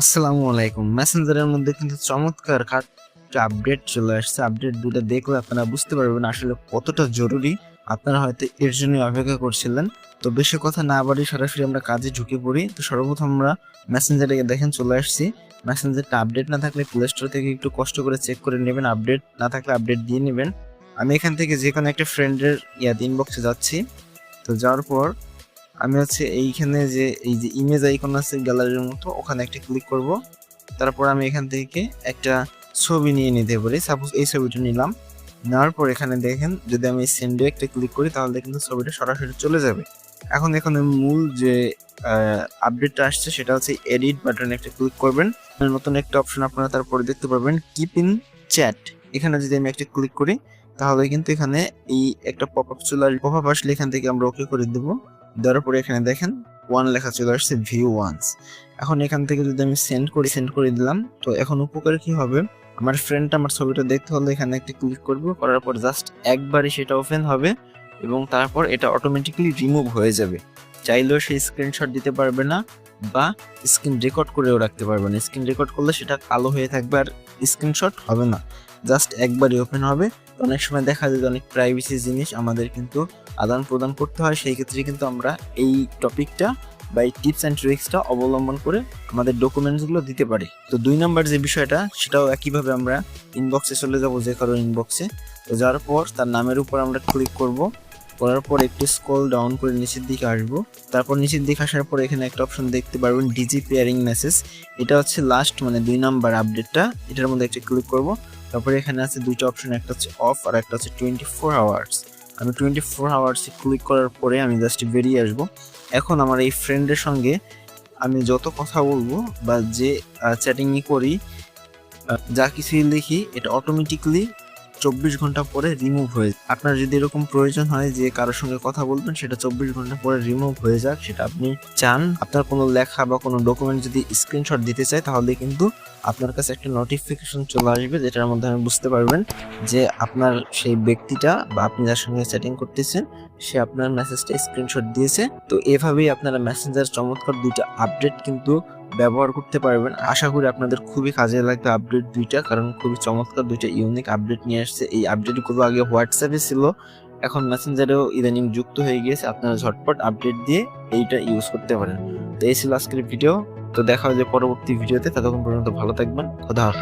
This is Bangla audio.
আসসালামু আলাইকুম। মেসেঞ্জারের মধ্যে কিন্তু চমৎকার একটা আপডেট চলে আসছে। আপডেট দুটো দেখলে আপনারা বুঝতে পারবেন আসলে কতটা জরুরি। আপনারা হয়তো এর জন্য অপেক্ষা করছিলেন। তো বেশি কথা না বাড়ি সরাসরি আমরা কাজে ঝুঁকে পড়ি। তো সর্বপ্রথম আমরা মেসেঞ্জারে দেখেন চলে আসছি। মেসেঞ্জারটা আপডেট না থাকলে প্লে স্টোর থেকে একটু কষ্ট করে চেক করে নেবেন। আপডেট না থাকলে আপডেট দিয়ে নেবেন। আমি এখান থেকে যে কোনো একটা ফ্রেন্ডের ইয়াদ ইনবক্সে যাচ্ছি। তো যাওয়ার পর আমি হচ্ছে এইখানে যে, এই যে ইমেজ আইকন আছে গ্যালারির মতো, ওখানে একটা ক্লিক করব। তারপর আমি এখান থেকে একটা ছবি নিয়ে নিতে পারি। সাপোজ এই ছবিটা নিলাম। নেওয়ার পর এখানে দেখেন, যদি আমি সেন্ডে একটা ক্লিক করি, তাহলে কিন্তু ছবিটা সরাসরি চলে যাবে। এখন এখানে মূল যে আপডেটটা আসছে, সেটা হচ্ছে এডিট বাটনে একটা ক্লিক করবেন। নতুন একটা অপশন আপনারা তারপরে দেখতে পারবেন কিপ ইন চ্যাট এখানে যদি আমি একটা ক্লিক করি, তাহলে কিন্তু এখানে এই একটা পপ আপ চলে পপ আপ আসলে এখান থেকে আমরা ওকে করে দেবো। দেওয়ার পরে এখানে দেখেন ওয়ান লেখা চলে আসছে ভিউ ওয়ান্স এখন এখান থেকে যদি আমি সেন্ড করি সেন্ড করে দিলাম, তো এখন উপকার কি হবে? আমার ফ্রেন্ডটা আমার ছবিটা দেখতে হলে এখানে একটা ক্লিক করব, করার পর জাস্ট একবারই সেটা ওপেন হবে এবং তারপর এটা অটোমেটিক্যালি রিমুভ হয়ে যাবে। চাইলেও সেই স্ক্রিনশট দিতে পারবে না বা স্ক্রিন রেকর্ড করেও রাখতে পারবে না। স্ক্রিন রেকর্ড করলে সেটা কালো হয়ে থাকবে আর স্ক্রিনশট হবে না। জাস্ট একবারই ওপেন হবে। অনেক সময় দেখা যায় যে অনেক প্রাইভেসি জিনিস আমাদের কিন্তু আদান প্রদান করতে হয়। সেই ক্ষেত্রে কিন্তু আমরা এই টপিকটা বা এই টিপস অ্যান্ড ট্রিক্সটা অবলম্বন করে আমাদের ডকুমেন্টসগুলো দিতে পারি। তো দুই নম্বর যে বিষয়টা, সেটাও একইভাবে আমরা ইনবক্সে চলে যাব, যে কারও ইনবক্সে তো যাওয়ার পর তার নামের উপর আমরা ক্লিক করব। করার পর একটু স্ক্রল ডাউন করে নিচের দিকে আসব। তারপর নিচের দিকে আসার পর এখানে একটা অপশন দেখতে পারবেন ডিজি পেয়ারিং মেসেজ এটা হচ্ছে লাস্ট মানে দুই নাম্বার আপডেটটা এটার মধ্যে একটা ক্লিক করব। তারপরে এখানে আছে দুইটা অপশন একটা হচ্ছে অফ আর একটা হচ্ছে টোয়েন্টি ফোর আওয়ার্স আমি টোয়েন্টি ফোর আওয়ার্সে ক্লিক করার পরে আমি জাস্ট বেরিয়ে আসব। এখন আমার এই ফ্রেন্ডের সঙ্গে আমি যত কথা বলব বা যে চ্যাটিংই করি যা কিছুই লিখি এটা অটোমেটিকলি চব্বিশ ঘণ্টা পরে রিমুভ হয়ে আপনার যদি এরকম প্রয়োজন হয় যে কারোর সঙ্গে কথা বলবেন, সেটা চব্বিশ ঘণ্টা পরে রিমুভ হয়ে যাক, সেটা আপনি চান। আপনার কোনো লেখা বা কোনো ডকুমেন্ট যদি স্ক্রিনশট দিতে চায়, তাহলে কিন্তু আপনার কাছে একটা নোটিফিকেশন চলে আসবে, যেটার মধ্যে আপনি বুঝতে পারবেন যে আপনার সেই ব্যক্তিটা বা আপনি যার সঙ্গে চ্যাটিং করতেছেন, সে আপনার মেসেজটা স্ক্রিনশট দিয়েছে। তো এভাবেই আপনারা মেসেঞ্জার চমৎকার দুইটা আপডেট কিন্তু ব্যবহার করতে পারবেন। আশা করি আপনাদের খুবই কাজে লাগবে আপডেট দুইটা, কারণ খুবই চমৎকার দুইটা ইউনিক আপডেট নিয়ে আসছে। এই আপডেটগুলো আগে হোয়াটসঅ্যাপে ছিল, এখন মেসেঞ্জারেও ইদানিং যুক্ত হয়ে গিয়েছে। আপনারা ঝটপট আপডেট দিয়ে এইটা ইউজ করতে পারেন। তো এই ছিল আজকের ভিডিও তো দেখা হবে পরবর্তী ভিডিওতে ততক্ষণ পর্যন্ত ভালো থাকবেন। খোদা।